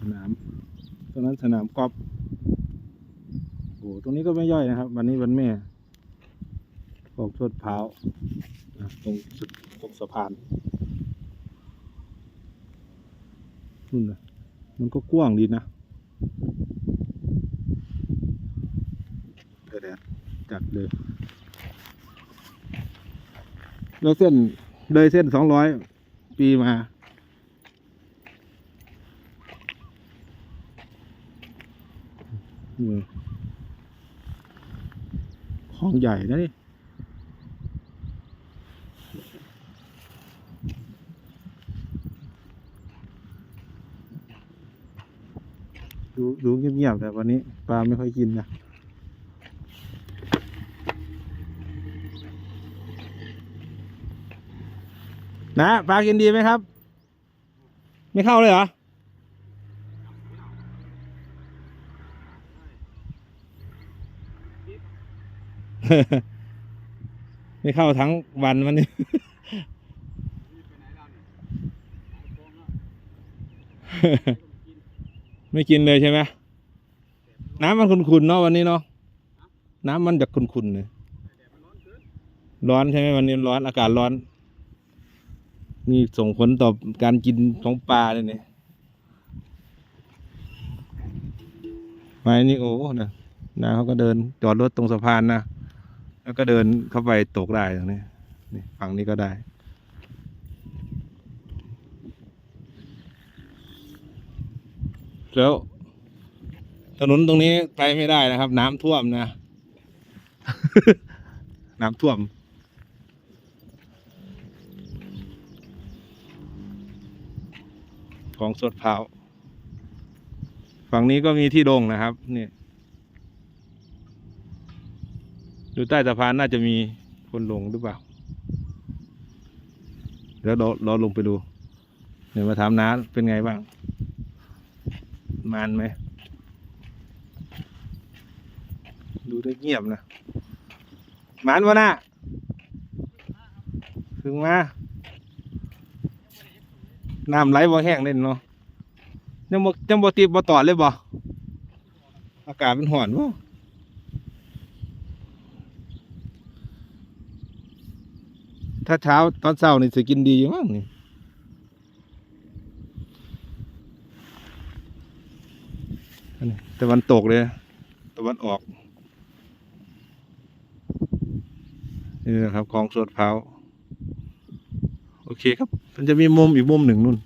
สนามตรงนั้นสนามกอล์ฟโอ้ตรงนี้ก็ไม่ย่อยนะครับ วันนี้วันแม่พวกชดเผาตรงสุดตรงสะพานนู่นนะมันก็กว้างดีนะเดี๋ยวจัดเลยแล้วเส้นเลยเส้นสองร้อยปีมา อืมของใหญ่นะนี่ดูดูเงียบๆแต่วันนี้ปลาไม่ค่อยกินนะนะปลากินดีไหมครับ ไม่เข้าเลยเหรอ ไม่เข้าทั้งวันมันนี่ไม่กินเลยใช่ไหมน้ำมันขุ่นๆเนาะวันนี้เนาะน้ำมันจะขุ่นๆเลยร้อนใช่ไหมวันนี้ร้อนอากาศร้อน นี่ส่งผลต่อการกินของปลาเลยเนี่ยไม้นี่โอ้นะนะเขาก็เดินจอดรถตรงสะพานนะ แล้วก็เดินเข้าไปตกได้ตรงนี้นี่ฝั่งนี้ก็ได้แล้วถนนตรงนี้ไปไม่ได้นะครับ น้ำท่วมนะ น้ำท่วม ของสดเผาฝั่งนี้ก็มีที่ลงนะครับนี่ อยู่ใต้สะพานน่าจะมีคนลงหรือเปล่า เดี๋ยวเราเราลงไปดู เดี๋ยวมาถามน้าเป็นไงบ้างมานไหม ดูได้เงียบนะมานวะน่ะถึงมา น้ำไหลบ่แห้งเล่นเนาะยังบ่ยังบ่ติดบ่ตอเลยบ่ อากาศมันร้อนบ่ ถ้าเช้าตอนเช้านี่สิกินดีอยู่มั้งนี่ตะวันตกเลยตะวันออกนี่นะครับของสดเผาโอเคครับ มันจะมีมุมอีกมุมหนึ่งนู่น